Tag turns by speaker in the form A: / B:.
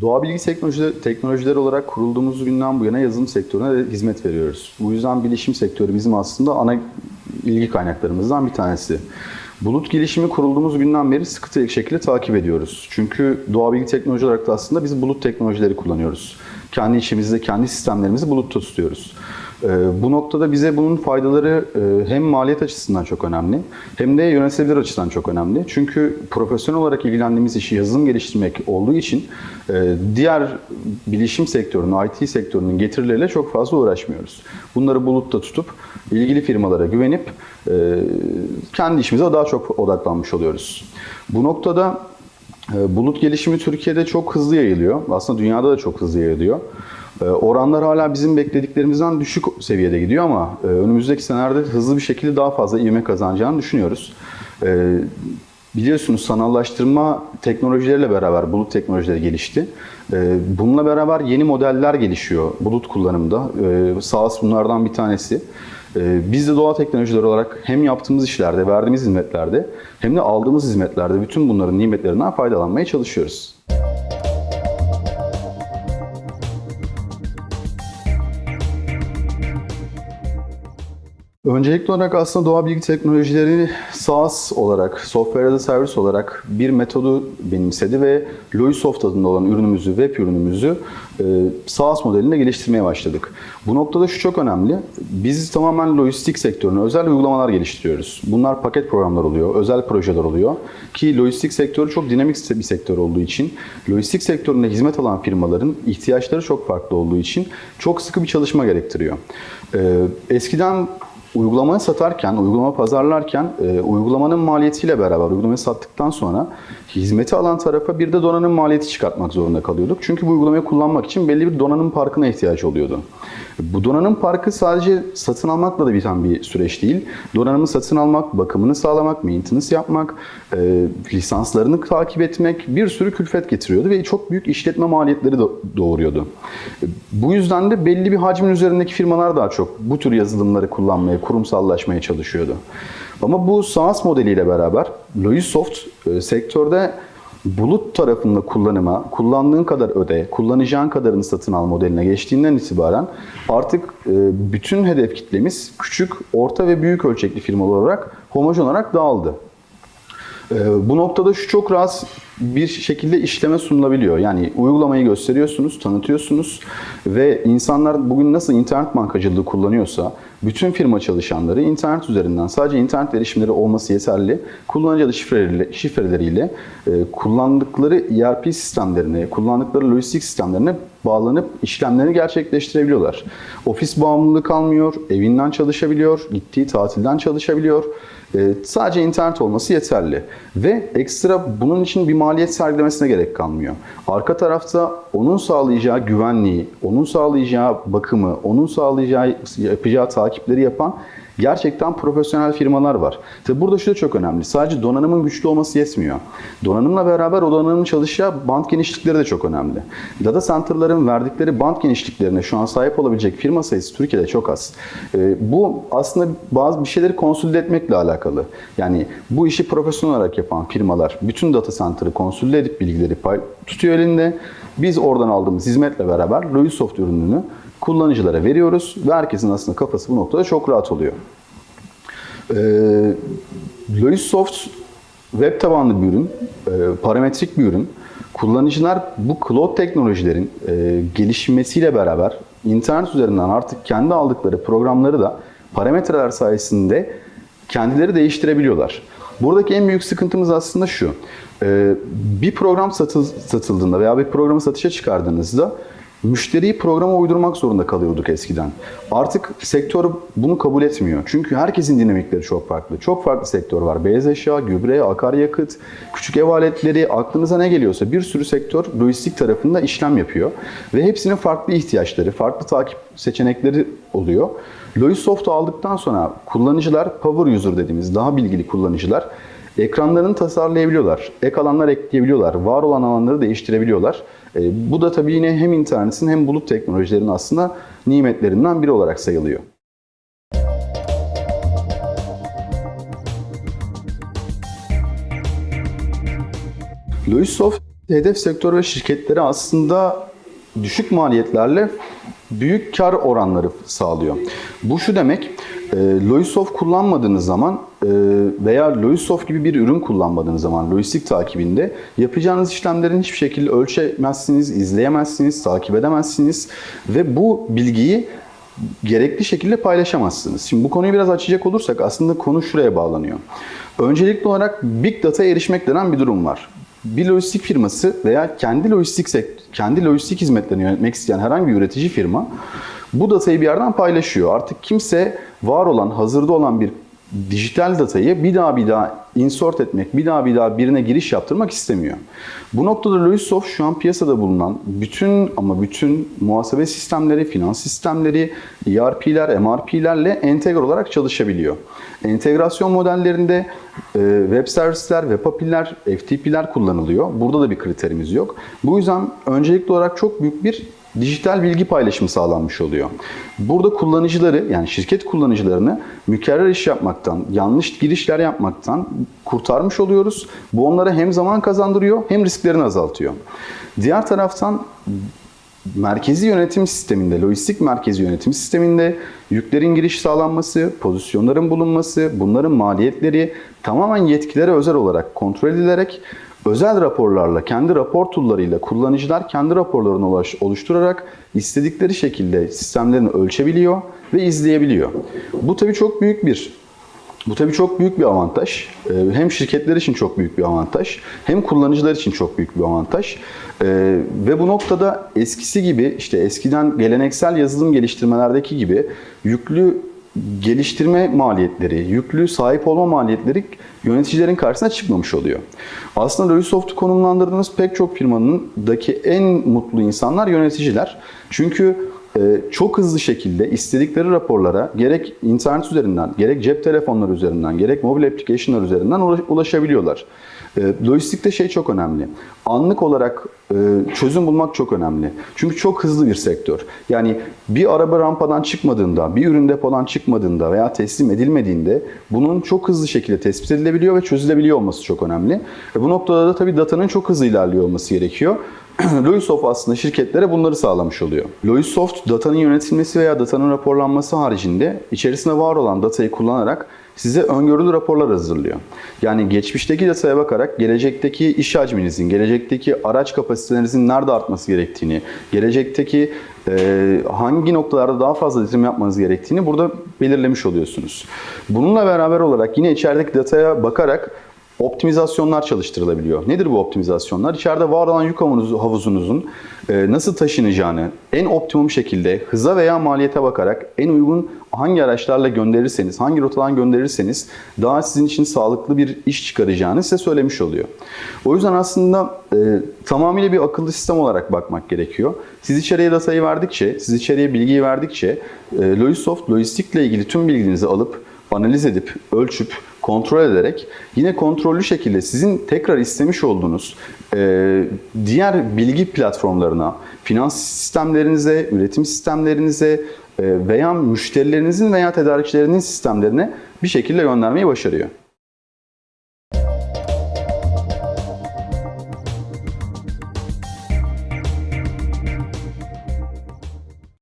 A: Doğa bilgi teknolojileri, teknolojileri olarak kurulduğumuz günden bu yana yazılım sektörüne hizmet veriyoruz. Bu yüzden bilişim sektörü bizim aslında ana ilgi kaynaklarımızdan bir tanesi. Bulut gelişimi kurulduğumuz günden beri sıkı şekilde takip ediyoruz. Çünkü doğa bilgi teknoloji olarak da aslında biz bulut teknolojileri kullanıyoruz. Kendi işimizde, kendi sistemlerimizi bulutta tutuyoruz. Ee, bu noktada bize bunun faydaları e, hem maliyet açısından çok önemli hem de yönetilebilir açıdan çok önemli. Çünkü profesyonel olarak ilgilendiğimiz işi yazılım geliştirmek olduğu için e, diğer bilişim sektörünün, IT sektörünün getirileriyle çok fazla uğraşmıyoruz. Bunları bulutta tutup ilgili firmalara güvenip e, kendi işimize daha çok odaklanmış oluyoruz. Bu noktada bulut gelişimi Türkiye'de çok hızlı yayılıyor. Aslında dünyada da çok hızlı yayılıyor. E, Oranlar hala bizim beklediklerimizden düşük seviyede gidiyor ama e, önümüzdeki senelerde hızlı bir şekilde daha fazla ivme kazanacağını düşünüyoruz. E, Biliyorsunuz sanallaştırma teknolojileriyle beraber bulut teknolojileri gelişti. Bununla beraber yeni modeller gelişiyor bulut kullanımda. SaaS bunlardan bir tanesi. E, Biz de doğa teknolojileri olarak hem yaptığımız işlerde, verdiğimiz hizmetlerde hem de aldığımız hizmetlerde bütün bunların nimetlerinden faydalanmaya çalışıyoruz. Öncelikli olarak aslında doğa bilgi teknolojileri SaaS olarak, Software as a Service olarak bir metodu benimsedi ve Loisoft adında olan ürünümüzü, web ürünümüzü e, SaaS modelinde geliştirmeye başladık. Bu noktada şu çok önemli. Biz tamamen lojistik sektörüne özel uygulamalar geliştiriyoruz. Bunlar paket programlar oluyor, özel projeler oluyor. Ki lojistik sektörü çok dinamik bir sektör olduğu için, lojistik sektöründe hizmet alan firmaların ihtiyaçları çok farklı olduğu için çok sıkı bir çalışma gerektiriyor. E, Eskiden Uygulamayı satarken, uygulama pazarlarken e, uygulamanın maliyetiyle beraber uygulamayı sattıktan sonra hizmeti alan tarafa bir de donanım maliyeti çıkartmak zorunda kalıyorduk. Çünkü bu uygulamayı kullanmak için belli bir donanım parkına ihtiyaç oluyordu. Bu donanım parkı sadece satın almakla da biten bir süreç değil. Donanımı satın almak, bakımını sağlamak, maintenance yapmak, e, lisanslarını takip etmek bir sürü külfet getiriyordu ve çok büyük işletme maliyetleri doğuruyordu. Bu yüzden de belli bir hacmin üzerindeki firmalar daha çok bu tür yazılımları kullanmaya, kurumsallaşmaya çalışıyordu. Ama bu SaaS modeliyle beraber Loisoft e, sektörde bulut tarafında kullanıma, kullandığın kadar öde, kullanacağın kadarını satın al modeline geçtiğinden itibaren artık e, bütün hedef kitlemiz küçük, orta ve büyük ölçekli firmalar olarak homojen olarak dağıldı. Ee, Bu noktada şu çok rahat bir şekilde işleme sunulabiliyor. Yani uygulamayı gösteriyorsunuz, tanıtıyorsunuz ve insanlar bugün nasıl internet bankacılığı kullanıyorsa bütün firma çalışanları internet üzerinden sadece internet erişimleri olması yeterli. Kullanıcı adı şifreleriyle, şifreleriyle e, kullandıkları ERP sistemlerine, kullandıkları lojistik sistemlerine bağlanıp işlemlerini gerçekleştirebiliyorlar. Ofis bağımlılığı kalmıyor, evinden çalışabiliyor, gittiği tatilden çalışabiliyor. Ee, sadece internet olması yeterli. Ve ekstra bunun için bir maliyet sergilemesine gerek kalmıyor. Arka tarafta onun sağlayacağı güvenliği, onun sağlayacağı bakımı, onun sağlayacağı yapacağı takipleri yapan gerçekten profesyonel firmalar var. Tabi burada şu da çok önemli. Sadece donanımın güçlü olması yetmiyor. Donanımla beraber o donanımın çalışacağı band genişlikleri de çok önemli. Data center'ların verdikleri band genişliklerine şu an sahip olabilecek firma sayısı Türkiye'de çok az. Ee, bu aslında bazı bir şeyleri konsolide etmekle alakalı. Yani bu işi profesyonel olarak yapan firmalar bütün data center'ı konsolide edip bilgileri pay tutuyor elinde. Biz oradan aldığımız hizmetle beraber Loisoft ürününü kullanıcılara veriyoruz ve herkesin aslında kafası bu noktada çok rahat oluyor. Ee, Loisoft web tabanlı bir ürün, e, parametrik bir ürün. Kullanıcılar bu cloud teknolojilerin e, gelişmesiyle beraber internet üzerinden artık kendi aldıkları programları da parametreler sayesinde kendileri değiştirebiliyorlar. Buradaki en büyük sıkıntımız aslında şu. E, bir program satıl, satıldığında veya bir programı satışa çıkardığınızda Müşteriyi programa uydurmak zorunda kalıyorduk eskiden. Artık sektör bunu kabul etmiyor. Çünkü herkesin dinamikleri çok farklı. Çok farklı sektör var. Beyaz eşya, gübre, akaryakıt, küçük ev aletleri, aklınıza ne geliyorsa bir sürü sektör lojistik tarafında işlem yapıyor. Ve hepsinin farklı ihtiyaçları, farklı takip seçenekleri oluyor. Loisoft'u aldıktan sonra kullanıcılar, power user dediğimiz daha bilgili kullanıcılar ekranlarını tasarlayabiliyorlar. Ek alanlar ekleyebiliyorlar. Var olan alanları değiştirebiliyorlar. E, bu da tabii yine hem internetin hem bulut teknolojilerinin aslında nimetlerinden biri olarak sayılıyor. Loisoft Hedef sektör ve şirketleri aslında düşük maliyetlerle büyük kar oranları sağlıyor. Bu şu demek, e, Loisoft kullanmadığınız zaman e, veya Loisoft gibi bir ürün kullanmadığınız zaman lojistik takibinde yapacağınız işlemlerin hiçbir şekilde ölçemezsiniz, izleyemezsiniz, takip edemezsiniz ve bu bilgiyi gerekli şekilde paylaşamazsınız. Şimdi bu konuyu biraz açacak olursak aslında konu şuraya bağlanıyor. Öncelikli olarak Big Data'ya erişmek denen bir durum var. Bir lojistik firması veya kendi lojistik kendi lojistik hizmetlerini yönetmek isteyen herhangi bir üretici firma bu datayı bir yerden paylaşıyor. Artık kimse var olan, hazırda olan bir dijital datayı bir daha bir daha insert etmek, bir daha bir daha birine giriş yaptırmak istemiyor. Bu noktada Loisoft şu an piyasada bulunan bütün ama bütün muhasebe sistemleri, finans sistemleri, ERP'ler, MRP'lerle entegre olarak çalışabiliyor. Entegrasyon modellerinde e, web servisler, web API'ler, FTP'ler kullanılıyor. Burada da bir kriterimiz yok. Bu yüzden öncelikli olarak çok büyük bir dijital bilgi paylaşımı sağlanmış oluyor. Burada kullanıcıları yani şirket kullanıcılarını mükerrer iş yapmaktan, yanlış girişler yapmaktan kurtarmış oluyoruz. Bu onlara hem zaman kazandırıyor hem risklerini azaltıyor. Diğer taraftan merkezi yönetim sisteminde, lojistik merkezi yönetim sisteminde yüklerin giriş sağlanması, pozisyonların bulunması, bunların maliyetleri tamamen yetkilere özel olarak kontrol edilerek özel raporlarla, kendi rapor tool'larıyla kullanıcılar kendi raporlarını oluşturarak istedikleri şekilde sistemlerini ölçebiliyor ve izleyebiliyor. Bu tabii çok büyük bir bu tabii çok büyük bir avantaj. Ee, Hem şirketler için çok büyük bir avantaj, hem kullanıcılar için çok büyük bir avantaj. Ee, Ve bu noktada eskisi gibi, işte eskiden geleneksel yazılım geliştirmelerdeki gibi yüklü geliştirme maliyetleri, yüklü sahip olma maliyetleri yöneticilerin karşısına çıkmamış oluyor. Aslında Loisoft'u konumlandırdığınız pek çok firmanındaki en mutlu insanlar yöneticiler. Çünkü çok hızlı şekilde istedikleri raporlara gerek internet üzerinden, gerek cep telefonları üzerinden, gerek mobil application'lar üzerinden ulaş- ulaşabiliyorlar. Ee, Lojistikte şey çok önemli. Anlık olarak e, çözüm bulmak çok önemli. Çünkü çok hızlı bir sektör. Yani bir araba rampadan çıkmadığında, bir ürün depodan çıkmadığında veya teslim edilmediğinde bunun çok hızlı şekilde tespit edilebiliyor ve çözülebiliyor olması çok önemli. Bu noktada da tabii datanın çok hızlı ilerliyor olması gerekiyor. Loisoft aslında şirketlere bunları sağlamış oluyor. Loisoft datanın yönetilmesi veya datanın raporlanması haricinde içerisinde var olan datayı kullanarak size öngörülü raporlar hazırlıyor. Yani geçmişteki dataya bakarak gelecekteki iş hacminizin, gelecekteki araç kapasitelerinizin nerede artması gerektiğini, gelecekteki e, hangi noktalarda daha fazla yatırım yapmanız gerektiğini burada belirlemiş oluyorsunuz. Bununla beraber olarak yine içerideki dataya bakarak optimizasyonlar çalıştırılabiliyor. Nedir bu optimizasyonlar? İçeride var olan yük havuzu- havuzunuzun e, nasıl taşınacağını en optimum şekilde hıza veya maliyete bakarak en uygun hangi araçlarla gönderirseniz, hangi rotadan gönderirseniz daha sizin için sağlıklı bir iş çıkaracağını size söylemiş oluyor. O yüzden aslında e, tamamıyla bir akıllı sistem olarak bakmak gerekiyor. Siz içeriye datayı verdikçe, siz içeriye bilgiyi verdikçe e, Loisoft lojistikle ilgili tüm bilginizi alıp analiz edip, ölçüp, kontrol ederek yine kontrollü şekilde sizin tekrar istemiş olduğunuz e, diğer bilgi platformlarına, finans sistemlerinize, üretim sistemlerinize e, veya müşterilerinizin veya tedarikçilerinin sistemlerine bir şekilde göndermeyi başarıyor.